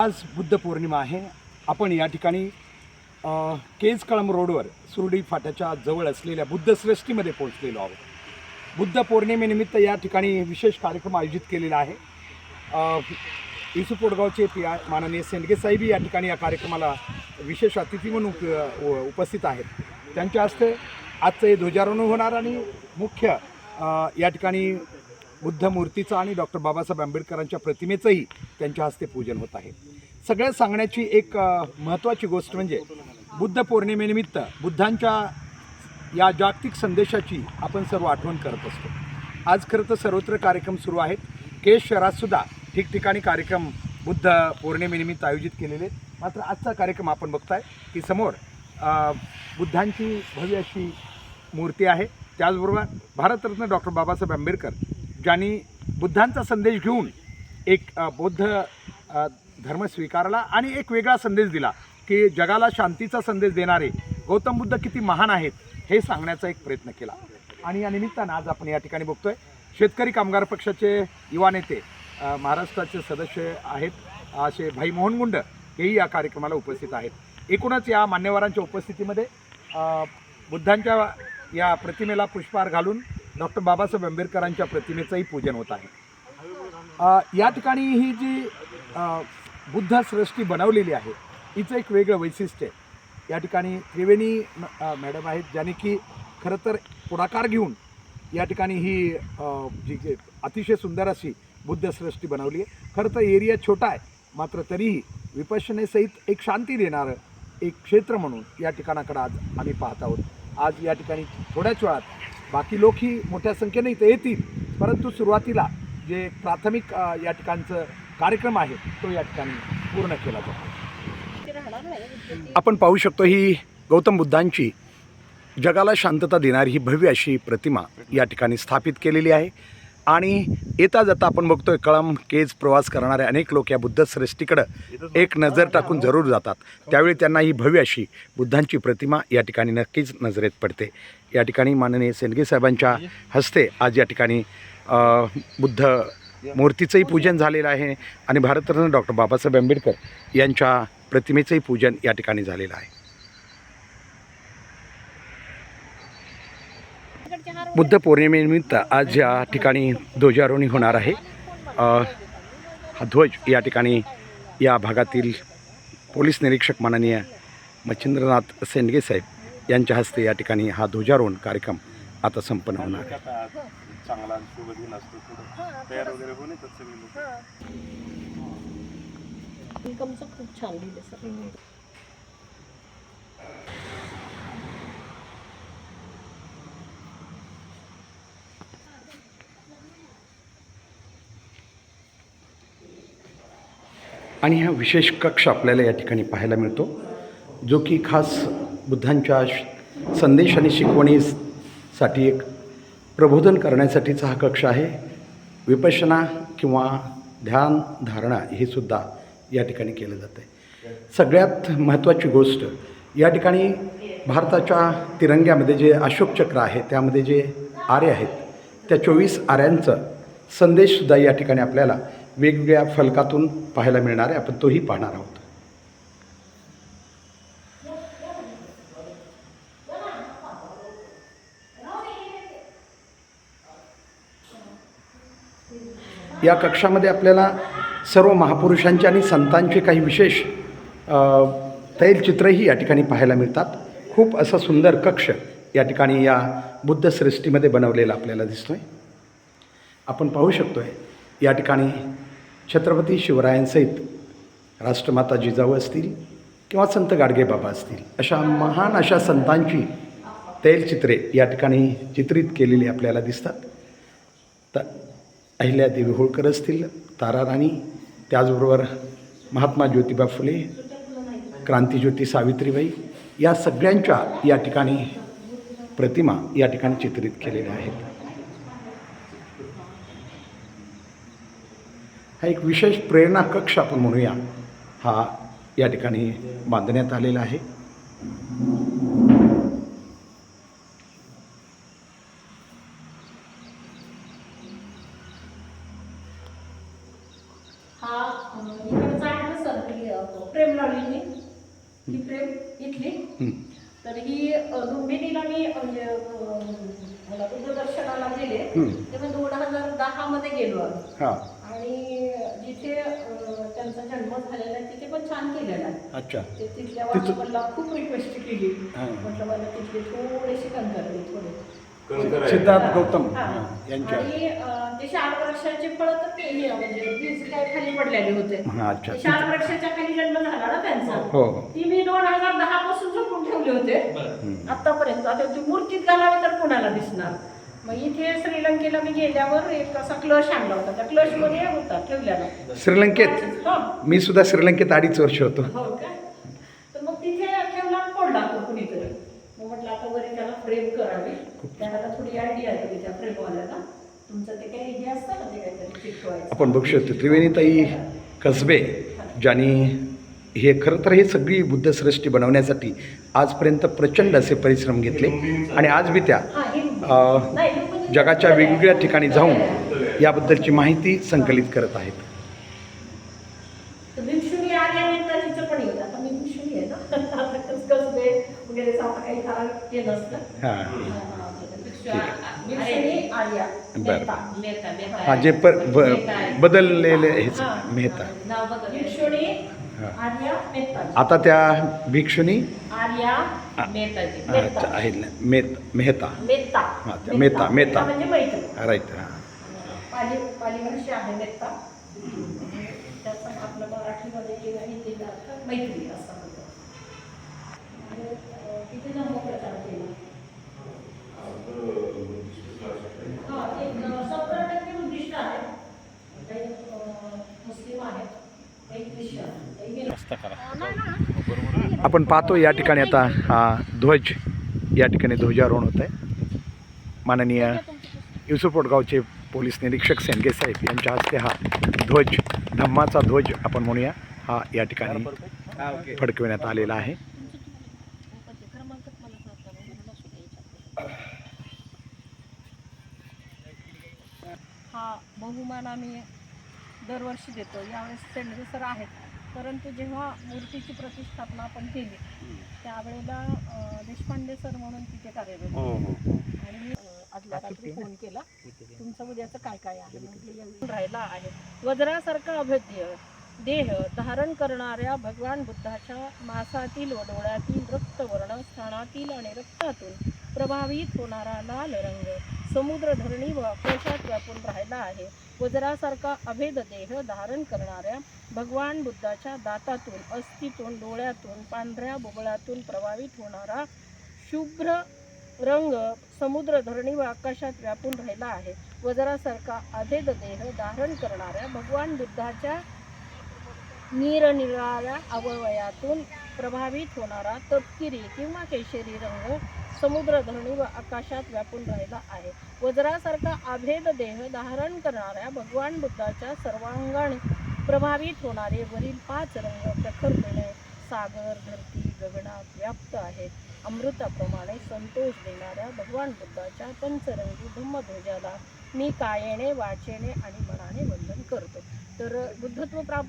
आज बुद्ध पौर्णिमा आहे. आपण या ठिकाणी अ, केज कळम रोडवर सुरडी फाट्याच्या जवळ असलेल्या बुद्ध सृष्टीमध्ये पोहोचलेलो आहोत. बुद्ध पौर्णिमेनिमित्त या ठिकाणी विशेष कार्यक्रम आयोजित केलेला आहे. अ, इसुपोडगावचे पी आय माननीय सेंडगेसाहेब या ठिकाणी या कार्यक्रमाला विशेष अतिथी म्हणून उप उपस्थित आहेत. त्यांच्या हस्ते आजचं हे ध्वजारोहण होणार आणि मुख्य या ठिकाणी बुद्ध मूर्तीचं आणि डॉक्टर बाबासाहेब आंबेडकरांच्या प्रतिमेचंही त्यांच्या हस्ते पूजन होत आहे. सगळ्यात सांगण्याची एक महत्त्वाची गोष्ट म्हणजे बुद्ध पौर्णिमेनिमित्त बुद्धांच्या या जागतिक संदेशाची आपण सर्व आठवण करत असतो. आज खरं तर सर्वत्र कार्यक्रम सुरू आहेत. केश शहरातसुद्धा ठिकठिकाणी कार्यक्रम बुद्ध पौर्णिमेनिमित्त आयोजित केलेले मात्र आजचा कार्यक्रम आपण बघताय की समोर बुद्धांची भव्य अशी मूर्ती आहे. त्याचबरोबर भारतरत्न डॉक्टर बाबासाहेब आंबेडकर ज्यांनी बुद्धांचा संदेश घेऊन एक बौद्ध धर्म स्वीकारला आणि एक वेगळा संदेश दिला की जगाला शांतीचा संदेश देणारे गौतम बुद्ध किती महान आहेत हे सांगण्याचा एक प्रयत्न केला. आणि या निमित्तानं आज आपण या ठिकाणी बघतोय शेतकरी कामगार पक्षाचे युवा नेते महाराष्ट्राचे सदस्य आहेत असे भाई मोहन गुंड हेही या कार्यक्रमाला उपस्थित आहेत. एकूणच या मान्यवरांच्या उपस्थितीमध्ये बुद्धांच्या या प्रतिमेला पुष्पहार घालून डॉक्टर बाबासाहेब आंबेडकरांच्या प्रतिमेचंही पूजन होत आहे. या ठिकाणी ही जी बुद्धसृष्टी बुद्ध सृष्टी बनवलेली आहे. हिचं एक वेगळं वैशिष्ट्य आहे. या ठिकाणी त्रिवेणी मॅडम आहेत ज्याने की खरं तर पुढाकार घेऊन या ठिकाणी ही जी अतिशय सुंदर अशी बुद्ध सृष्टी बनवली आहे. खरं तर एरिया छोटा आहे मात्र तरीही विपशनेसहित एक शांती देणारं एक क्षेत्र म्हणून या ठिकाणाकडे आज आम्ही पाहत आहोत. आज या ठिकाणी थोड्याच वेळात बाकी लोकही मोठ्या संख्येने इथं येतील. परंतु सुरुवातीला जे प्राथमिक या ठिकाणचं कार्यक्रम आहे तो या ठिकाणी पूर्ण केला जातो. आपण पाहू शकतो ही गौतम बुद्धांची जगाला शांतता देणारी ही भव्य अशी प्रतिमा या ठिकाणी स्थापित केलेली आहे. आणि येता जाता आपण बघतोय कळम केज प्रवास करणारे अनेक लोक या बुद्ध सृष्टीकडं एक नजर टाकून जरूर जातात. त्यावेळी त्यांना ही भव्य अशी बुद्धांची प्रतिमा या ठिकाणी नक्कीच नजरेत पडते. या ठिकाणी माननीय सेंडगे साहेबांच्या हस्ते आज या ठिकाणी बुद्ध मूर्तीचंही पूजन झालेलं आहे आणि भारतरत्न डॉक्टर बाबासाहेब आंबेडकर यांच्या प्रतिमेचंही पूजन या ठिकाणी झालेलं आहे. बुद्ध पौर्णिमेनिमित्त आज या ठिकाणी ध्वजारोहणी होणार आहे. हा ध्वज या ठिकाणी या भागातील पोलीस निरीक्षक माननीय मच्छिंद्रनाथ सेंडगे साहेब यांच्या हस्ते या ठिकाणी हा ध्वजारोहण कार्यक्रम आता संपन्न होणार. आहे चांगला शुभ दिन असतो थोडं. तयार वगैरे होऊन येतात सगळे लोक. इन्कमचं खूप छान लिहिलं सर. आणि हा विशेष कक्ष आपल्याला या ठिकाणी पाहायला मिळतो जो की खास बुद्धांच्या संदेश आणि साठी एक प्रबोधन करण्यासाठीचा हा कक्ष आहे. विपशना किंवा ध्यान धारणा हे सुद्धा या ठिकाणी केलं जातं आहे सगळ्यात महत्त्वाची गोष्ट या ठिकाणी भारताच्या तिरंग्यामध्ये जे अशोक चक्र आहे त्यामध्ये जे आरे आहेत त्या चोवीस आऱ्यांचं संदेशसुद्धा या ठिकाणी आपल्याला वेगवेगळ्या फलकातून पाहायला मिळणार आहे. आपण तोही पाहणार आहोत. या कक्षामध्ये आपल्याला सर्व महापुरुषांचे आणि संतांचे काही विशेष तैलचित्रही या ठिकाणी पाहायला मिळतात. खूप असा सुंदर कक्ष या ठिकाणी या बुद्ध सृष्टीमध्ये बनवलेला आपल्याला आहे आपण पाहू शकतो आहे या ठिकाणी छत्रपती शिवरायांसहित राष्ट्रमाता जिजाऊ असतील किंवा संत गाडगेबाबा असतील अशा महान अशा संतांची तैलचित्रे या ठिकाणी चित्रित केलेली आपल्याला दिसतात. तर अहिल्यादेवी होळकर असतील तारा राणी त्याचबरोबर महात्मा ज्योतिबा फुले क्रांतीज्योती सावित्रीबाई या सगळ्यांच्या या ठिकाणी प्रतिमा या ठिकाणी चित्रित केलेल्या आहेत. हा एक विशेष प्रेरणा कक्ष आपण म्हणूया हा या ठिकाणी बांधण्यात आलेला आहे. हा इकडचा आहे ना सर फ्रेम लावली मी ही फ्रेम इथली. तर ही लुंबिनीला मी म्हणजे मला दूरदर्शनाला गेले हं. तेव्हा दोन हजार दहा मध्ये गेलो हां. आणि जिथे त्यांचा जन्म झालेला आहे तिथे पण छान केलेला आहे. अच्छा. ते तिथल्या तिथं- वाचकांना खूप रिक्वेस्ट केली. हां. म्हटलं मला तिथले थोडेसे कंकर थोडे. सिद्धार्थ गौतम यांच्या आणि ते शाल वृक्षाचे फळ तर ते म्हणजे काय खाली पडलेले होते. हां अच्छा. वृक्षाच्या खाली जन्म झाला ना त्यांचा. हो ती मी दोन हजार दहा पासून जपून ठेवले होते. आतापर्यंत. आता ती मूर्तीत घालावी तर कुणाला दिसणार? मग इथे श्रीलंकेला मी गेल्यावर एक असा क्लश आणला होता. त्या क्लशमध्ये होता ठेवलेला. श्रीलंकेत? हो. मी सुद्धा श्रीलंकेत अडीच वर्ष होतो. हो का तर मग तिथे ठेवला आणि फोडला तो कुणीतरी मग म्हटलं आता वरी त्याला फ्रेम करावी त्याला थोडी आयडिया आहे त्या फ्रेमवाल्याला तुमचं ते काही हे असतं ना ते काहीतरी चिटकवायचं आपण बघू शकतो. त्रिवेणीताई कसबे ज्यांनी हे खरं तर हे सगळी बुद्धसृष्टी बनवण्यासाठी आजपर्यंत प्रचंड असे परिश्रम घेतले. आणि आज बी त्या जगाच्या वेगवेगळ्या ठिकाणी जाऊन याबद्दलची माहिती संकलित करत आहेत. हे. हां बरं. हां जे पर ब- बदललेले हेच. मेहता. नाव बदल भिक्षुणी हां. आर्या नेताजी आता त्या भिक्षुनी आहेत ना मेत मेहता. हा, त्या मेत्ता, मेत्ता. म्हणजे मैत्री राईट हां. पाली पाली भाषा आहे मेत्ता त्याचा आपलं मराठीमध्ये हिंदीला अर्थ मैत्री असा होतो आणि अं, तिथे जन्म प्रचार केला हा एक अं, सत्तर टक्के बुद्धिस्ट आहेत काही अं, मुस्लिम आहेत काही ख्रिश्चन काही हिंदू. आपण पाहतो या ठिकाणी आता हा ध्वज या ठिकाणी ध्वजारोहण होत आहे माननीय युसुफ गावचे पोलीस निरीक्षक सेनगे साहेब यांच्या हस्ते हा ध्वज धम्माचा ध्वज आपण म्हणूया हा या ठिकाणी फडकविण्यात आलेला आहे. हा बहुमान आम्ही दरवर्षी देतो. यावेळेस सेंडगे सर आहेत. परंतु जेव्हा मूर्तीची प्रतिष्ठापना आपण केली त्यावेळेला देशपांडे सर म्हणून तिथे कार्यरत हो होते. हो. आणि मी आदल्या रात्री फोन केला तुमचं उद्याचं काय काय आहे? म्हटलं येऊन राहिला आहे. वज्रासारखा अभेद्य. देह धारण करणाऱ्या भगवान बुद्धाच्या मासातील व डोळ्यातील रक्तवर्ण स्थानातील आणि रक्तातून प्रभावित होणारा लाल रंग समुद्र धरणी व आकाशात व्यापून राहिला आहे. वज्रासारखा अभेद देह धारण करणाऱ्या भगवान बुद्धाच्या दातातून अस्थितून डोळ्यातून पांढऱ्या बुबळातून प्रभावित होणारा शुभ्र रंग समुद्र धरणी व आकाशात व्यापून राहिला आहे. वज्रासारखा अभेद देह धारण करणाऱ्या भगवान बुद्धाच्या निरनिराळ्या अवयवातून प्रभावित होणारा तपकिरी किंवा केशरी रंग समुद्र व आकाशात व्यापून राहिला आहे. वज्रासारखा अभेद देह धारण करणाऱ्या भगवान बुद्धाच्या सर्वांगण प्रभावित होणारे वरील पाच रंग प्रखरपणे सागर धरती गगनात व्याप्त आहेत अमृताप्रमाणे संतोष देणाऱ्या भगवान बुद्धाच्या पंचरंगी धम्मध्वजाला मी कायेने वाचेने आणि मनाने वंदन करतो. तर बुद्धत्व प्राप्त